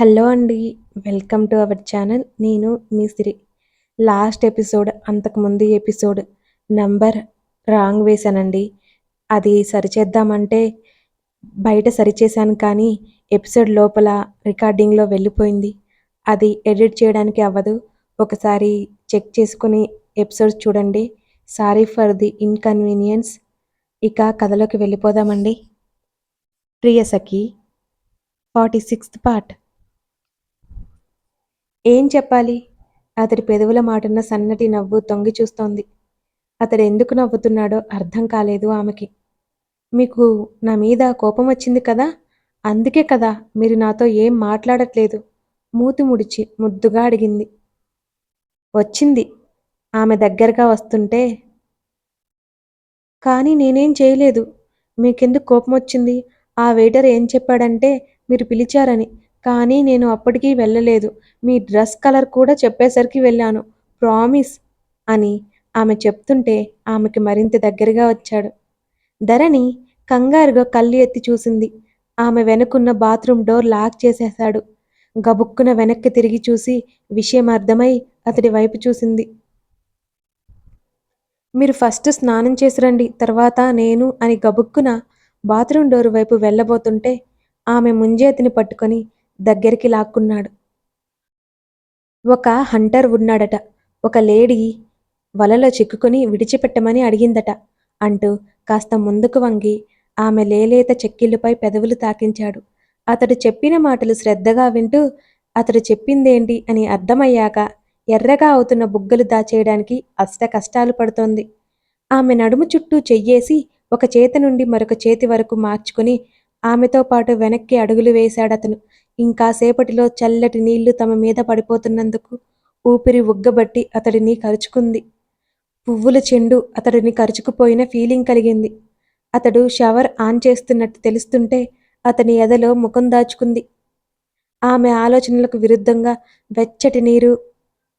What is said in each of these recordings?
Hello అండి welcome to our channel. నేను మీ సిరి. లాస్ట్ ఎపిసోడ్ అంతకుముందు ఎపిసోడ్ నంబర్ రాంగ్ వేశానండి. అది సరిచేద్దామంటే బయట సరిచేశాను కానీ ఎపిసోడ్ లోపల రికార్డింగ్లో వెళ్ళిపోయింది. అది ఎడిట్ చేయడానికి అవ్వదు. ఒకసారి చెక్ చేసుకుని ఎపిసోడ్ చూడండి. Sorry for the inconvenience. ఇక కథలోకి వెళ్ళిపోదామండి. Priyasakhi forty sixth part. ఏం చెప్పాలి? అతడి పెదవుల మాటన్న సన్నటి నవ్వు తొంగి చూస్తోంది. అతడు ఎందుకు నవ్వుతున్నాడో అర్థం కాలేదు ఆమెకి. మీకు నా మీద కోపం వచ్చింది కదా? అందుకే కదా మీరు నాతో ఏం మాట్లాడట్లేదు? మూతి ముడిచి ముద్దుగా అడిగింది. వచ్చింది. ఆమె దగ్గరగా వస్తుంటే కానీ నేనేం చేయలేదు. మీకెందుకు కోపం వచ్చింది? ఆ వెయిటర్ ఏం చెప్పాడంటే మీరు పిలిచారని. కానీ నేను అప్పటికీ వెళ్ళలేదు. మీ డ్రెస్ కలర్ కూడా చెప్పేసరికి వెళ్ళాను. ప్రామిస్ అని ఆమె చెప్తుంటే ఆమెకి మరింత దగ్గరగా వచ్చాడు. ధరణి కంగారుగా కళ్ళు ఎత్తి చూసింది. ఆమె వెనుకున్న బాత్రూమ్ డోర్ లాక్ చేసేశాడు. గబుక్కున వెనక్కి తిరిగి చూసి విషయం అర్థమై అతడి వైపు చూసింది. మీరు ఫస్ట్ స్నానం చేసి రండి తర్వాత నేను అని గబుక్కున బాత్రూమ్ డోర్ వైపు వెళ్ళబోతుంటే ఆమె ముంజేతిని పట్టుకొని దగ్గరికి లాక్కున్నాడు. ఒక హంటర్ ఉన్నాడట. ఒక లేడీ వలలో చిక్కుకుని విడిచిపెట్టమని అడిగిందట అంటూ కాస్త ముందుకు వంగి ఆమె లేలేత చెక్కిళ్ళపై పెదవులు తాకించాడు. అతడు చెప్పిన మాటలు శ్రద్ధగా వింటూ అతడు చెప్పిందేంటి అని అర్థమయ్యాక ఎర్రగా అవుతున్న బుగ్గలు దాచేయడానికి అష్ట కష్టాలు పడుతోంది. ఆమె నడుము చుట్టూ చెయ్యేసి ఒక చేతి నుండి మరొక చేతి వరకు మార్చుకుని ఆమెతో పాటు వెనక్కి అడుగులు వేశాడతను. ఇంకాసేపటిలో చల్లటి నీళ్ళు తమ మీద పడిపోతున్నందుకు ఊపిరి ఉగ్గబట్టి అతడిని కరుచుకుంది. పువ్వుల చెండు అతడిని కరుచుకుపోయిన ఫీలింగ్ కలిగింది. అతడు షవర్ ఆన్ చేస్తున్నట్టు తెలుస్తుంటే అతని ఎదలో ముఖం దాచుకుంది. ఆమె ఆలోచనలకు విరుద్ధంగా వెచ్చటి నీరు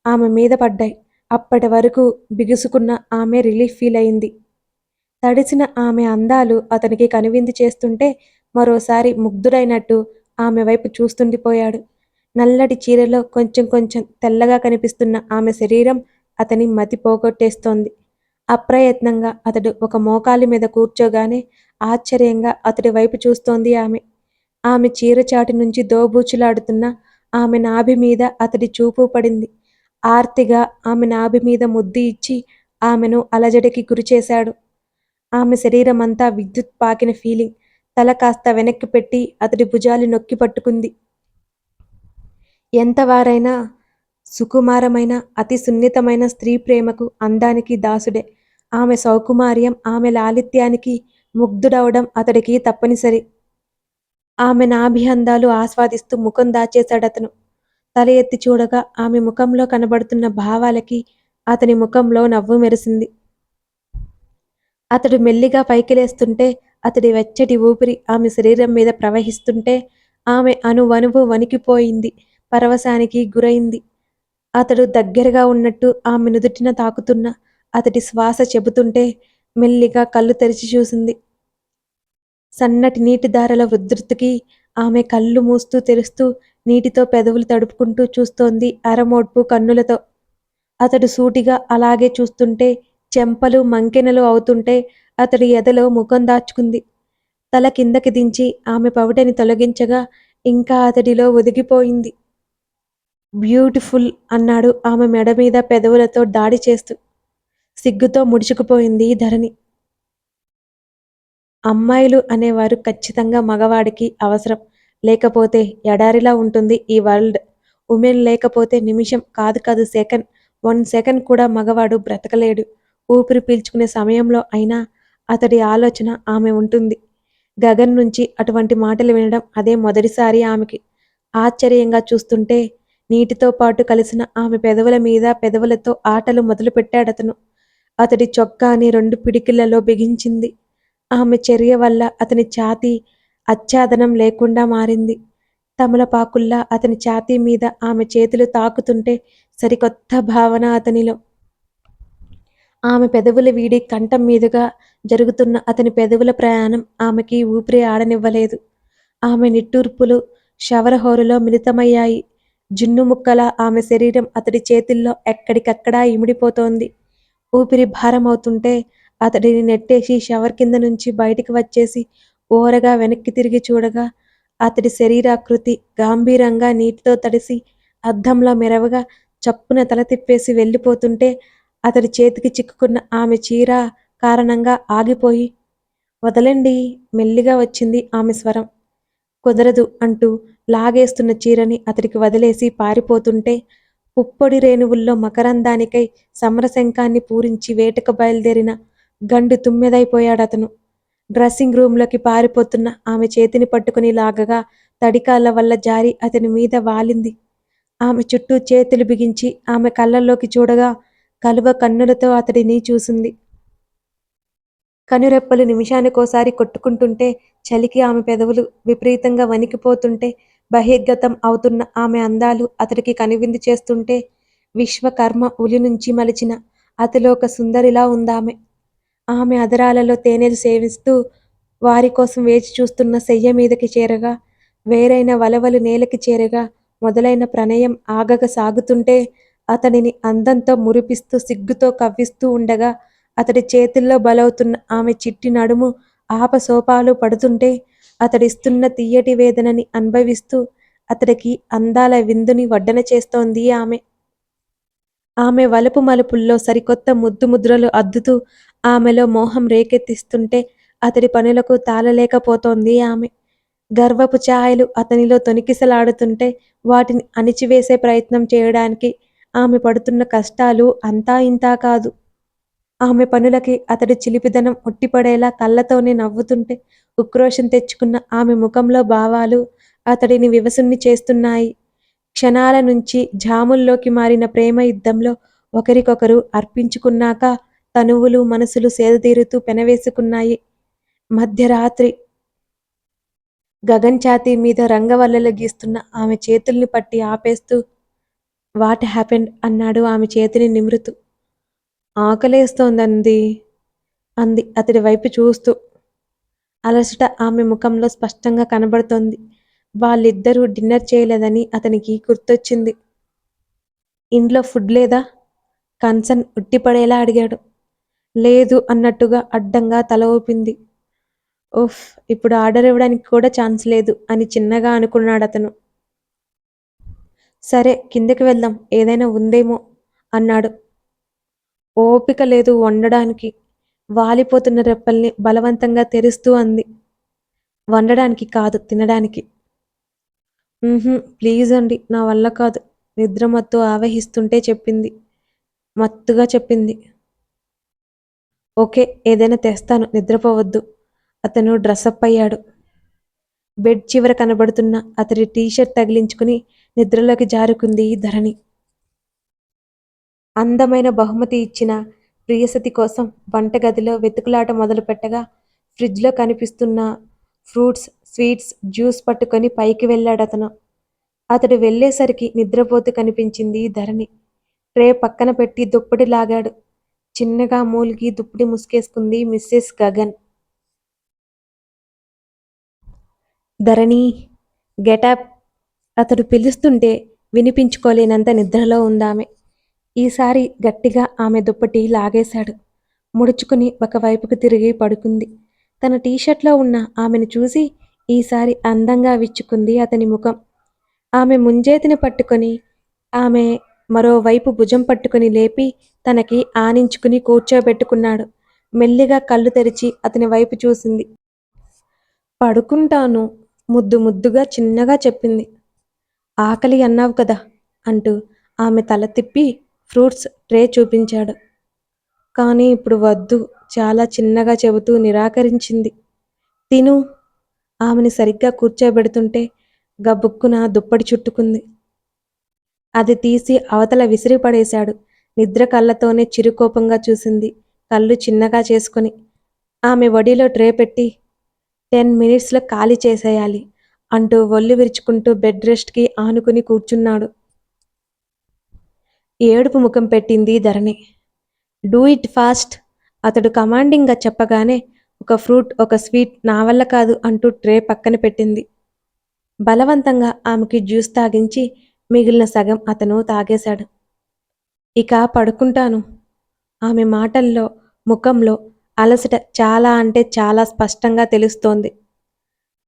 ఆమె మీద పడ్డాయి. అప్పటి వరకు బిగుసుకున్న ఆమె రిలీఫ్ ఫీల్ అయింది. తడిసిన ఆమె అందాలు అతనికి కనువింది చేస్తుంటే మరోసారి ముగ్ధుడైనట్టు ఆమె వైపు చూస్తుండిపోయాడు. నల్లటి చీరలో కొంచెం కొంచెం తెల్లగా కనిపిస్తున్న ఆమె శరీరం అతని మతి పోగొట్టేస్తోంది. అప్రయత్నంగా అతడు ఒక మోకాలి మీద కూర్చోగానే ఆశ్చర్యంగా అతడి వైపు చూస్తోంది ఆమె. ఆమె చీరచాటి నుంచి దోబూచులాడుతున్న ఆమె నాభి మీద అతడి చూపు పడింది. ఆర్తిగా ఆమె నాభి మీద ముద్దు ఇచ్చి ఆమెను అలజడికి గురిచేశాడు. ఆమె శరీరం అంతా విద్యుత్ పాకిన ఫీలింగ్. తల కాస్త వెనక్కి పెట్టి అతడి భుజాలు నొక్కి పట్టుకుంది. ఎంతవారైనా సుకుమారమైన అతి సున్నితమైన స్త్రీ ప్రేమకు అందానికి దాసుడే. ఆమె సౌకుమార్యం ఆమె లాలిత్యానికి ముగ్ధుడవడం అతడికి తప్పనిసరి. ఆమె నాభి అందాలు ఆస్వాదిస్తూ ముఖం దాచేశాడతను. తల ఎత్తి చూడగా ఆమె ముఖంలో కనబడుతున్న భావాలకి అతని ముఖంలో నవ్వు మెరిసింది. అతడు మెల్లిగా పైకి లేస్తుంటే అతడి వెచ్చటి ఊపిరి ఆమె శరీరం మీద ప్రవహిస్తుంటే ఆమె అనువనువు వణికిపోయింది పరవశానికి గురైంది. అతడు దగ్గరగా ఉన్నట్టు ఆమె నుదుటిన తాకుతున్న అతడి శ్వాస చెబుతుంటే మెల్లిగా కళ్ళు తెరిచి చూసింది. సన్నటి నీటి దారల ఉధృతికి ఆమె కళ్ళు మూస్తూ తెరుస్తూ నీటితో పెదవులు తడుపుకుంటూ చూస్తోంది అరమోడ్పు కన్నులతో. అతడు సూటిగా అలాగే చూస్తుంటే చెంపలు మంకెనలు అవుతుంటే అతడి ఎదలో ముఖం దాచుకుంది. తల కిందకి దించి ఆమె పవిటని తొలగించగా ఇంకా అతడిలో ఒదిగిపోయింది. బ్యూటిఫుల్ అన్నాడు ఆమె మెడ మీద పెదవులతో దాడి చేస్తూ. సిగ్గుతో ముడుచుకుపోయింది ధరణి. అమ్మాయిలు అనేవారు ఖచ్చితంగా మగవాడికి అవసరం. లేకపోతే ఎడారిలా ఉంటుంది ఈ వరల్డ్. ఉమెన్ లేకపోతే నిమిషం కాదు కాదు సెకండ్. వన్ సెకండ్ కూడా మగవాడు బ్రతకలేడు. ఊపిరి పీల్చుకునే సమయంలో అయినా అతడి ఆలోచన ఆమె ఉంటుంది. గగన్ నుంచి అటువంటి మాటలు వినడం అదే మొదటిసారి ఆమెకి. ఆశ్చర్యంగా చూస్తుంటే నీటితో పాటు కలిసిన ఆమె పెదవుల మీద పెదవులతో ఆటలు మొదలుపెట్టాడతను. అతడి చొక్కాని రెండు పిడికిళ్ళలో బిగించింది. ఆమె చర్య వల్ల అతని ఛాతీ అచ్ఛాదనం లేకుండా మారింది. తమలపాకుల్లా అతని ఛాతీ మీద ఆమె చేతులు తాకుతుంటే సరికొత్త భావన అతనిలో. ఆమె పెదవుల వీడి కంఠం మీదుగా జరుగుతున్న అతని పెదవుల ప్రయాణం ఆమెకి ఊపిరి ఆడనివ్వలేదు. ఆమె నిట్టూర్పులు శవరహోరులో మిళితమయ్యాయి. జున్ను ముక్కల ఆమె శరీరం అతడి చేతుల్లో ఎక్కడికక్కడా ఇమిడిపోతోంది. ఊపిరి భారమవుతుంటే అతడిని నెట్టేసి షవర్ కింద నుంచి బయటికి వచ్చేసి ఓరగా వెనక్కి తిరిగి చూడగా అతడి శరీరాకృతి గాంభీరంగా నీటితో తడిసి అద్దంలో మెరవగా చప్పున తల తిప్పేసి వెళ్ళిపోతుంటే అతడి చేతికి చిక్కుకున్న ఆమె చీర కారణంగా ఆగిపోయి వదలండి మెల్లిగా వచ్చింది ఆమె స్వరం. కుదరదు అంటూ లాగేస్తున్న చీరని అతడికి వదిలేసి పారిపోతుంటే పుప్పొడి రేణువుల్లో మకరందానికై సమరశంఖాన్ని పూరించి వేటకు బయలుదేరిన గండు తుమ్మెదైపోయాడతను. డ్రెస్సింగ్ రూంలోకి పారిపోతున్న ఆమె చేతిని పట్టుకుని లాగగా తడికాళ్ళ వల్ల జారి అతని మీద వాలింది. ఆమె చుట్టూ చేతులు బిగించి ఆమె కళ్ళల్లోకి చూడగా కలువ కన్నులతో అతడిని చూసింది. కనురెప్పలు నిమిషానికోసారి కొట్టుకుంటుంటే చలికి ఆమె పెదవులు విపరీతంగా వణికిపోతుంటే బహిర్గతం అవుతున్న ఆమె అందాలు అతడికి కనువిందు చేస్తుంటే విశ్వకర్మ ఉలి నుంచి మలిచిన అతిలోక సుందరిలా ఉందామె. ఆమె అదరాలలో తేనెలు సేవిస్తూ వారి కోసం వేచి చూస్తున్న శయ్య మీదకి చేరగా వేరైన వలవలు నేలకి చేరగా మొదలైన ప్రణయం ఆగక సాగుతుంటే అతనిని అందంతో మురిపిస్తూ సిగ్గుతో కవ్విస్తూ ఉండగా అతడి చేతుల్లో బలవుతున్న ఆమె చిట్టి నడుము ఆపసోపాలు పడుతుంటే అతడిస్తున్న తీయటి వేదనని అనుభవిస్తూ అతడికి అందాల విందుని వడ్డన చేస్తోంది ఆమె. ఆమె వలుపు మలుపుల్లో సరికొత్త ముద్దు ముద్రలు అద్దుతూ ఆమెలో మోహం రేకెత్తిస్తుంటే అతడి పనులకు తాళలేకపోతోంది ఆమె. గర్వపు ఛాయలు అతనిలో తొనికిసలాడుతుంటే వాటిని అణిచివేసే ప్రయత్నం చేయడానికి ఆమె పడుతున్న కష్టాలు అంతా ఇంతా కాదు. ఆమె పనులకి అతడి చిలిపిదనం ఉట్టిపడేలా కళ్ళతోనే నవ్వుతుంటే ఉక్రోషం తెచ్చుకున్న ఆమె ముఖంలో భావాలు అతడిని వివసుణ్ణి చేస్తున్నాయి. క్షణాల నుంచి జాముల్లోకి మారిన ప్రేమ యుద్ధంలో ఒకరికొకరు అర్పించుకున్నాక తనువులు మనసులు సేదతీరుతూ పెనవేసుకున్నాయి. మధ్యరాత్రి గగన్ ఛాతీ మీద రంగవల్లలు గీస్తున్న ఆమె చేతుల్ని పట్టి ఆపేస్తూ వాట్ హ్యాపెండ్ అన్నాడు ఆమె చేతిని నిమృతు ఆకలేస్తోందంది అంది అతడి వైపు చూస్తూ. అలసట ఆమె ముఖంలో స్పష్టంగా కనబడుతోంది. వాళ్ళిద్దరూ డిన్నర్ చేయలేదని అతనికి గుర్తొచ్చింది. ఇంట్లో ఫుడ్ లేదా? కన్సన్ ఉట్టిపడేలా అడిగాడు. లేదు అన్నట్టుగా అడ్డంగా తల ఊపింది. ఉఫ్ ఇప్పుడు ఆర్డర్ ఇవ్వడానికి కూడా ఛాన్స్ లేదు అని చిన్నగా అనుకున్నాడు అతను సరే కిందకి వెళ్దాం. ఏదైనా ఉందేమో అన్నాడు. ఓపిక లేదు వండడానికి. వాలిపోతున్న రెప్పల్ని బలవంతంగా తెరుస్తూ అంది. వండడానికి కాదు తినడానికి. ప్లీజ్ అండి నా వల్ల కాదు. నిద్ర మత్తు ఆవహిస్తుంటే చెప్పింది. మత్తుగా చెప్పింది. ఓకే ఏదైనా తెస్తాను నిద్రపోవద్దు. అతను డ్రెస్అప్ అయ్యాడు. బెడ్ చివర కనబడుతున్న అతడి టీషర్ట్ తగిలించుకుని నిద్రలోకి జారుకుంది ధరణి. అందమైన బహుమతి ఇచ్చిన ప్రియసతి కోసం వంటగదిలో వెతుకులాట మొదలుపెట్టగా ఫ్రిడ్జ్లో కనిపిస్తున్న ఫ్రూట్స్ స్వీట్స్ జ్యూస్ పట్టుకొని పైకి వెళ్ళాడు అతను. అతడు వెళ్ళేసరికి నిద్రపోతూ కనిపించింది ధరణి. ట్రే పక్కన పెట్టి దుప్పటి లాగాడు. చిన్నగా మూలిగి దుప్పటి ముసుకేసుకుంది mrs Gagan. Dharani get up అతడు పిలుస్తుంటే వినిపించుకోలేనంత నిద్రలో ఉందామె. ఈసారి గట్టిగా ఆమె దుప్పటి లాగేశాడు. ముడుచుకుని ఒకవైపుకు తిరిగి పడుకుంది. తన టీషర్ట్లో ఉన్న ఆమెను చూసి ఈసారి అందంగా విచ్చుకుంది అతని ముఖం. ఆమె ముంజేతిని పట్టుకొని ఆమె మరోవైపు భుజం పట్టుకుని లేపి తనకి ఆనించుకుని కూర్చోబెట్టుకున్నాడు. మెల్లిగా కళ్ళు తెరిచి అతని వైపు చూసింది. పడుకుంటాను ముద్దు ముద్దుగా చిన్నగా చెప్పింది. ఆకలి అన్నావు కదా అంటూ ఆమె తల తిప్పి ఫ్రూట్స్ ట్రే చూపించాడు. కానీ ఇప్పుడు వద్దు చాలా చిన్నగా చెబుతూ నిరాకరించింది. తిను. ఆమెని సరిగ్గా కూర్చోబెడుతుంటే గబుక్కున దుప్పటి చుట్టుకుంది. అది తీసి అవతల విసిరిపడేశాడు. నిద్ర కళ్ళతోనే చిరుకోపంగా చూసింది. కళ్ళు చిన్నగా చేసుకుని ఆమె వడిలో ట్రే పెట్టి టెన్ మినిట్స్లో ఖాళీ చేసేయాలి. అంటూ ఒళ్ళు విరుచుకుంటూ బెడ్ రెస్ట్కి ఆనుకుని కూర్చున్నాడు. ఏడుపు ముఖం పెట్టింది ధరణి. Do it fast. అతడు కమాండింగ్గా చెప్పగానే ఒక ఫ్రూట్ ఒక స్వీట్ నా వల్ల కాదు అంటూ ట్రే పక్కన పెట్టింది. బలవంతంగా ఆమెకి జ్యూస్ తాగించి మిగిలిన సగం అతను తాగేశాడు. ఇక పడుకుంటాను. ఆమె మాటల్లో ముఖంలో అలసట చాలా అంటే చాలా స్పష్టంగా తెలుస్తోంది.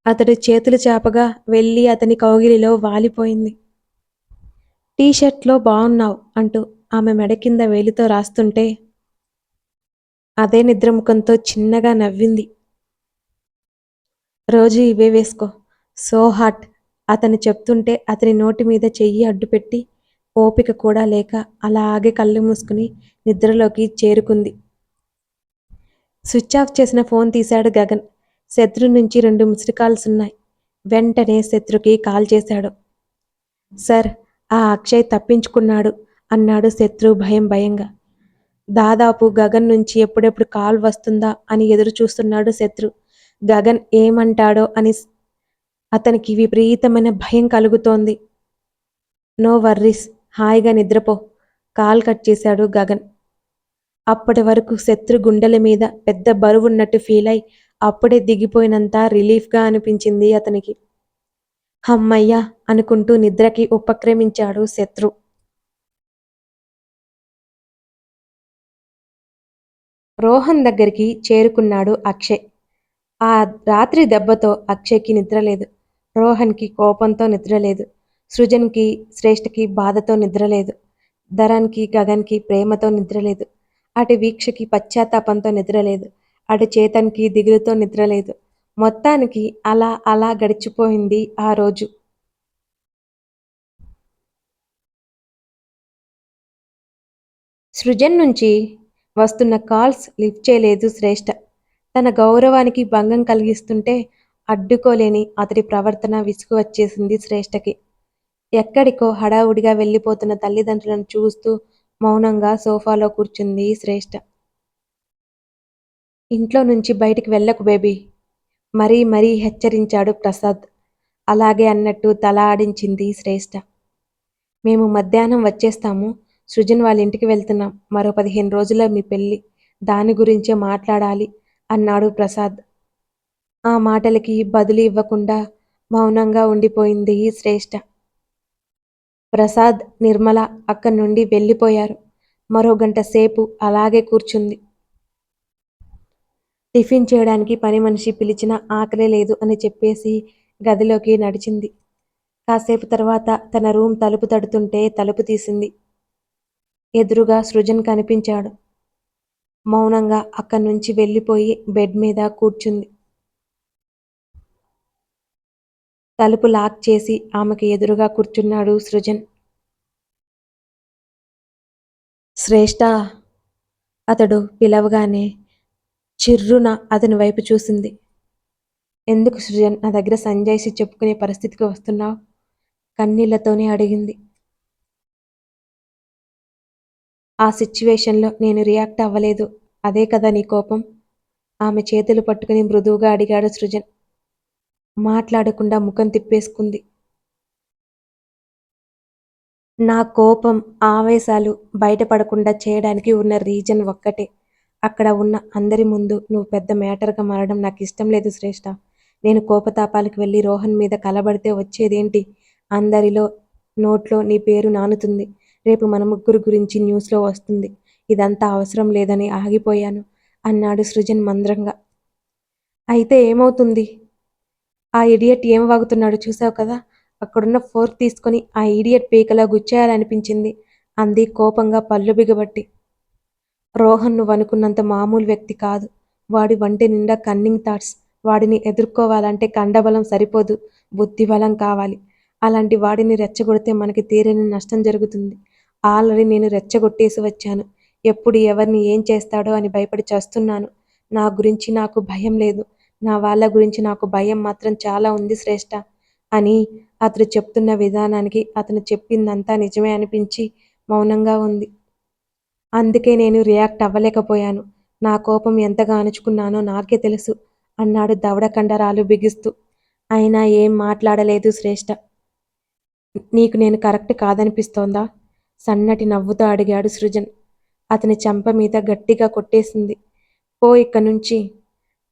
అతడు చేతులు చాపగా వెళ్ళి అతని కౌగిలిలో వాలిపోయింది. టీషర్ట్లో బాగున్నావు అంటూ ఆమె మెడ కింద వేలితో రాస్తుంటే అదే నిద్రముఖంతో చిన్నగా నవ్వింది. రోజు ఇవే వేసుకో. సో హాట్ అతను చెప్తుంటే అతని నోటి మీద చెయ్యి అడ్డుపెట్టి ఓపిక కూడా లేక అలాగే కళ్ళు మూసుకుని నిద్రలోకి చేరుకుంది. స్విచ్ ఆఫ్ చేసిన ఫోన్ తీశాడు గగన్. శత్రు నుంచి రెండు మిస్డ్ కాల్స్ ఉన్నాయి వెంటనే శత్రుకి కాల్ చేశాడు. సార్ ఆ అక్షయ్ తప్పించుకున్నాడు అన్నాడు శత్రు భయం భయంగా. దాదాపు గగన్ నుంచి ఎప్పుడెప్పుడు కాల్ వస్తుందా అని ఎదురు చూస్తున్నాడు శత్రు. గగన్ ఏమంటాడో అని అతనికి విపరీతమైన భయం కలుగుతోంది. నో వర్రీస్ హాయిగా నిద్రపో కాల్ కట్ చేశాడు గగన్. అప్పటి వరకు శత్రు గుండెల మీద పెద్ద బరువున్నట్టు ఫీల్ అయి అప్పుడే దిగిపోయినంత రిలీఫ్గా అనిపించింది అతనికి. హమ్మయ్య అనుకుంటూ నిద్రకి ఉపక్రమించాడు శత్రు. రోహన్ దగ్గరికి చేరుకున్నాడు అక్షయ్. ఆ రాత్రి దెబ్బతో అక్షయ్కి నిద్రలేదు. రోహన్కి కోపంతో నిద్రలేదు. సృజన్కి శ్రేష్ఠకి బాధతో నిద్రలేదు. ధరన్కి గగన్కి ప్రేమతో నిద్రలేదు. అటు వీక్షకి పశ్చాత్తాపంతో నిద్రలేదు. అటు చేతన్కి దిగులుతో నిద్రలేదు. మొత్తానికి అలా అలా గడిచిపోయింది ఆ రోజు. సృజన్ నుంచి వస్తున్న కాల్స్ లిఫ్ట్ చేయలేదు శ్రేష్ఠ తన గౌరవానికి భంగం కలిగిస్తుంటే అడ్డుకోలేని అతడి ప్రవర్తన విసుగు వచ్చేసింది శ్రేష్ఠకి. ఎక్కడికో హడావుడిగా వెళ్ళిపోతున్న తల్లిదండ్రులను చూస్తూ మౌనంగా సోఫాలో కూర్చుంది శ్రేష్ఠ. ఇంట్లో నుంచి బయటికి వెళ్ళకు బేబీ. మరీ మరీ హెచ్చరించాడు ప్రసాద్. అలాగే అన్నట్టు తల ఆడించింది శ్రేష్ఠ మేము మధ్యాహ్నం వచ్చేస్తాము. సృజన్ వాళ్ళ ఇంటికి వెళ్తున్నాం. మరో పదిహేను రోజుల్లో మీ పెళ్ళి. దాని గురించే మాట్లాడాలి అన్నాడు ప్రసాద్. ఆ మాటలకి బదులు ఇవ్వకుండా మౌనంగా ఉండిపోయింది శ్రేష్ఠ ప్రసాద్ నిర్మల అక్కడి నుండి వెళ్ళిపోయారు. మరో గంట సేపు అలాగే కూర్చుంది. టిఫిన్ చేయడానికి పని మనిషి పిలిచినా ఆకలే లేదు అని చెప్పేసి గదిలోకి నడిచింది. కాసేపు తర్వాత తన రూమ్ తలుపు తడుతుంటే తలుపు తీసింది. ఎదురుగా సృజన్ కనిపించాడు. మౌనంగా అక్కడి నుంచి వెళ్ళిపోయి బెడ్ మీద కూర్చుంది. తలుపు లాక్ చేసి ఆమెకు ఎదురుగా కూర్చున్నాడు సృజన్. శ్రేష్ఠ అతడు పిలవగానే చిర్రున అతని వైపు చూసింది. ఎందుకు సృజన్ నా దగ్గర సంజాయిసి చెప్పుకునే పరిస్థితికి వస్తున్నావు? కన్నీళ్ళతోనే అడిగింది. ఆ సిచ్యువేషన్లో నేను రియాక్ట్ అవ్వలేదు. అదే కదా నీ కోపం? ఆమె చేతులు పట్టుకుని మృదువుగా అడిగాడు సృజన్ మాట్లాడకుండా ముఖం తిప్పేసుకుంది. నా కోపం ఆవేశాలు బయటపడకుండా చేయడానికి ఉన్న రీజన్ ఒక్కటే. అక్కడ ఉన్న అందరి ముందు నువ్వు పెద్ద మ్యాటర్గా మారడం నాకు ఇష్టం లేదు శ్రేష్ఠ నేను కోపతాపాలకు వెళ్ళి రోహన్ మీద కలబడితే వచ్చేదేంటి? అందరిలో నోట్లో నీ పేరు నానుతుంది. రేపు మన ముగ్గురు గురించి న్యూస్లో వస్తుంది. ఇదంతా అవసరం లేదని ఆగిపోయాను అన్నాడు సృజన్ మంద్రంగా. అయితే ఏమవుతుంది? ఆ ఇడియట్ ఏం వాగుతున్నాడు చూసావు కదా? అక్కడున్న ఫోర్క్ తీసుకొని ఆ ఇడియట్ పీకలా గుచ్చేయాలనిపించింది. అంది కోపంగా పళ్ళు బిగబట్టి. రోహన్ నువ్వు అనుకున్నంత మామూలు వ్యక్తి కాదు. వాడి వంటి నిండా కన్నింగ్ థాట్స్ వాడిని ఎదుర్కోవాలంటే కండబలం సరిపోదు. బుద్ధిబలం కావాలి. అలాంటి వాడిని రెచ్చగొడితే మనకి తీరని నష్టం జరుగుతుంది. ఆల్రెడీ నేను రెచ్చగొట్టేసి వచ్చాను. ఎప్పుడు ఎవరిని ఏం చేస్తాడో అని భయపడి చేస్తున్నాను. నా గురించి నాకు భయం లేదు. నా వాళ్ళ గురించి నాకు భయం మాత్రం చాలా ఉంది శ్రేష్ఠ అని అతను చెప్తున్న విధానానికి అతను చెప్పిందంతా నిజమే అనిపించి మౌనంగా ఉంది. అందుకే నేను రియాక్ట్ అవ్వలేకపోయాను. నా కోపం ఎంతగా అణుచుకున్నానో నాకే తెలుసు అన్నాడు దవడ కండరాలు బిగిస్తూ. అయినా ఏం మాట్లాడలేదు శ్రేష్ఠ నీకు నేను కరెక్ట్ కాదనిపిస్తోందా? సన్నటి నవ్వుతో అడిగాడు సృజన్. అతని చెంప మీద గట్టిగా కొట్టేసింది. పో ఇక్క నుంచి.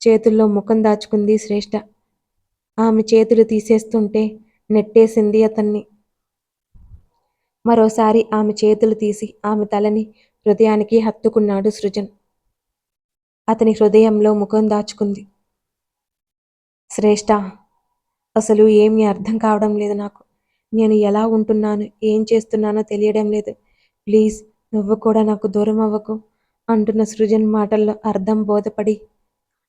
చేతుల్లో ముఖం దాచుకుంది శ్రేష్ఠ ఆమె చేతులు తీసేస్తుంటే నెట్టేసింది అతన్ని. మరోసారి ఆమె చేతులు తీసి ఆమె తలని హృదయానికి హత్తుకున్నాడు సృజన్. అతని హృదయంలో ముఖం దాచుకుంది. శ్రేష్ఠ అసలు ఏమీ అర్థం కావడం లేదు నాకు. నేను ఎలా ఉంటున్నాను ఏం చేస్తున్నానో తెలియడం లేదు. ప్లీజ్ నువ్వు కూడా నాకు దూరం అవ్వకు అంటున్న సృజన్ మాటల్లో అర్థం బోధపడి.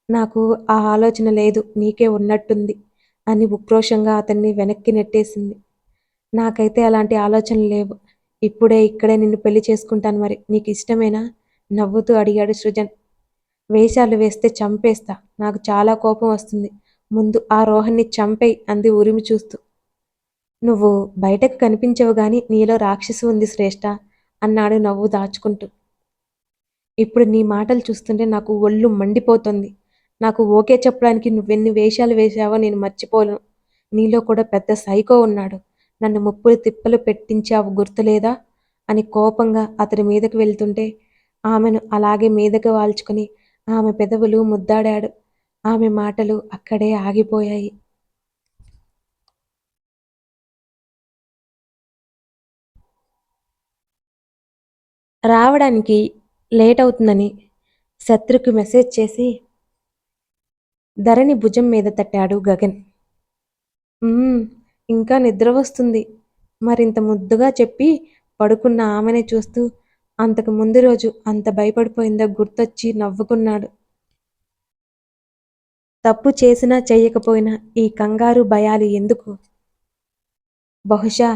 నాకు ఆ ఆలోచన లేదు నీకే ఉన్నట్టుంది అని ఉక్రోషంగా అతన్ని వెనక్కి నెట్టేసింది. నాకైతే అలాంటి ఆలోచనలు లేవు. ఇప్పుడే ఇక్కడే నిన్ను పెళ్ళి చేసుకుంటాను మరి. నీకు ఇష్టమేనా? నవ్వుతూ అడిగాడు సృజన్. వేషాలు వేస్తే చంపేస్తా. నాకు చాలా కోపం వస్తుంది. ముందు ఆ రోహన్ని చంపేయి అంది ఉరిమి చూస్తూ. నువ్వు బయటకు కనిపించవు గాని నీలో రాక్షసు ఉంది శ్రేష్ఠ అన్నాడు నవ్వు దాచుకుంటూ. ఇప్పుడు నీ మాటలు చూస్తుంటే నాకు ఒళ్ళు మండిపోతుంది. నాకు ఓకే చెప్పడానికి నువ్వెన్ని వేషాలు వేశావో నేను మర్చిపోను నీలో కూడా పెద్ద సైకో ఉన్నాడు. నన్ను ముప్పులు తిప్పలు పెట్టించావు గుర్తులేదా? అని కోపంగా అతడి మీదకు వెళ్తుంటే ఆమెను అలాగే మీదకు వాల్చుకుని ఆమె పెదవులు ముద్దాడాడు. ఆమె మాటలు అక్కడే ఆగిపోయాయి. రావడానికి లేట్ అవుతుందని శత్రుకు మెసేజ్ చేసి ధరణి భుజం మీద తట్టాడు గగన్. ఇంకా నిద్ర వస్తుంది. మరింత ముద్దుగా చెప్పి పడుకున్న ఆమెనే చూస్తూ అంతకు ముందు రోజు అంత భయపడిపోయిందో? గుర్తొచ్చి నవ్వుకున్నాడు. తప్పు చేసినా చేయకపోయినా ఈ కంగారు భయాలు ఎందుకు? బహుశా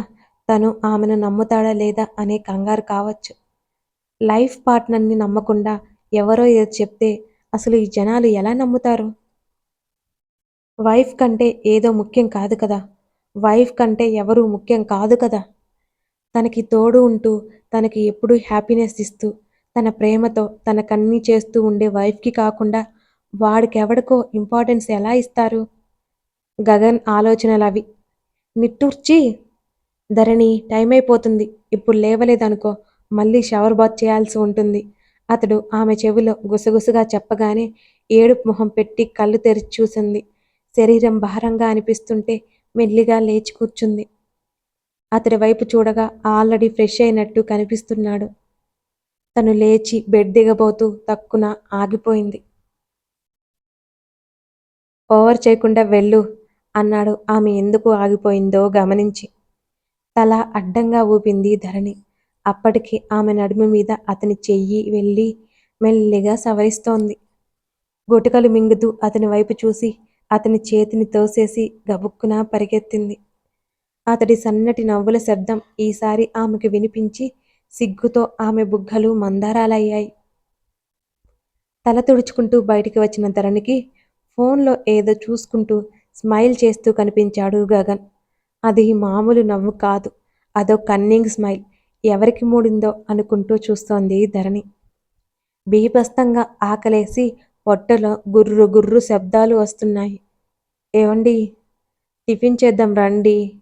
తను ఆమెను నమ్ముతాడా లేదా అనే కంగారు కావచ్చు. లైఫ్ పార్ట్నర్ని నమ్మకుండా ఎవరో ఏదో చెప్తే అసలు ఈ జనాలు ఎలా నమ్ముతారు? వైఫ్ కంటే ఏదో ముఖ్యం కాదు కదా. వైఫ్ కంటే ఎవరు ముఖ్యం కాదు కదా. తనకి తోడు ఉంటూ తనకి ఎప్పుడూ హ్యాపీనెస్ ఇస్తూ తన ప్రేమతో తనకన్నీ చేస్తూ ఉండే వైఫ్కి కాకుండా వాడికెవడికో ఇంపార్టెన్స్ ఎలా ఇస్తారు? గగన్ ఆలోచనలు అవి నిట్టూర్చి ధరణి టైం అయిపోతుంది ఇప్పుడు లేవలేదనుకో మళ్ళీ షవర్ బాత్ చేయాల్సి ఉంటుంది. అతడు ఆమె చెవిలో గుసగుసగా చెప్పగానే ఏడుపు మొహం పెట్టి కళ్ళు తెరిచి చూసింది. శరీరం భారంగా అనిపిస్తుంటే మెల్లిగా లేచి కూర్చుంది. అతడి వైపు చూడగా ఆల్రెడీ ఫ్రెష్ అయినట్టు కనిపిస్తున్నాడు. తను లేచి బెడ్ దిగబోతూ తక్కున ఆగిపోయింది. ఓవర్ చేయకుండా వెళ్ళు అన్నాడు ఆమె ఎందుకు ఆగిపోయిందో గమనించి. తల అడ్డంగా ఊపింది ధరణి. అప్పటికి ఆమె నడుము మీద అతని చెయ్యి వెళ్ళి మెల్లిగా సవరిస్తోంది. గుటకలు మింగుతూ అతని వైపు చూసి అతని చేతిని తోసేసి గబుక్కున పరిగెత్తింది. అతడి సన్నటి నవ్వుల శబ్దం ఈసారి ఆమెకు వినిపించి సిగ్గుతో ఆమె బుగ్గలు మందారాలయ్యాయి. తల తుడుచుకుంటూ బయటికి వచ్చిన ధరణికి ఫోన్లో ఏదో చూసుకుంటూ స్మైల్ చేస్తూ కనిపించాడు గగన్. అది మామూలు నవ్వు కాదు అదో కన్నింగ్ స్మైల్. ఎవరికి మూడిందో అనుకుంటూ చూస్తోంది ధరణి. బీభస్తంగా ఆకలేసి పొట్టలో గుర్రు గుర్రు శబ్దాలు వస్తున్నాయి. ఏవండి? టిఫిన్ చేద్దాం రండి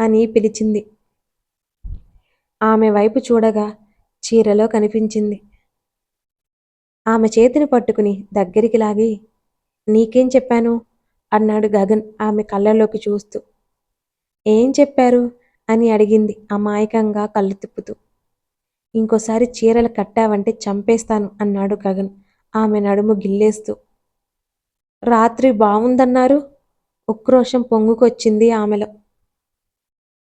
అని పిలిచింది. ఆమె వైపు చూడగా చీరలో కనిపించింది. ఆమె చేతిని పట్టుకుని దగ్గరికి లాగి నీకేం చెప్పాను? అన్నాడు గగన్ ఆమె కళ్ళలోకి చూస్తూ. ఏం చెప్పారు? అని అడిగింది అమాయకంగా కళ్ళు తిప్పుతూ. ఇంకోసారి చీరలు కట్టావంటే చంపేస్తాను అన్నాడు గగన్. ఆమె నడుము గిల్లేస్తూ రాత్రి బాగుందన్నారు ఉక్రోషం పొంగుకొచ్చింది ఆమెలో.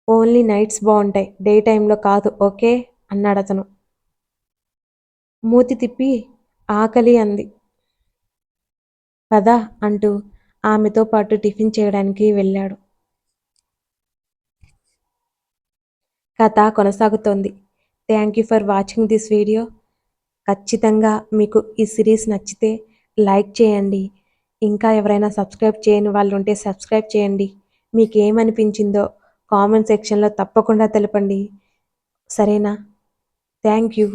ఓన్లీ నైట్స్ బాగుంటాయి డే టైంలో కాదు ఓకే అన్నాడు అతను మూతి తిప్పి ఆకలి అంది. పద అంటూ ఆమెతో పాటు టిఫిన్ చేయడానికి వెళ్ళాడు. కథ కొనసాగుతోంది. Thank you for watching this video. ఖచ్చితంగా మీకు ఈ సిరీస్ నచ్చితే లైక్ చేయండి. ఇంకా ఎవరైనా సబ్స్క్రైబ్ చేయని వాళ్ళు ఉంటే సబ్స్క్రైబ్ చేయండి. మీకు ఏమనిపించిందో కామెంట్ సెక్షన్లో తప్పకుండా తెలపండి. సరేనా? Thank you.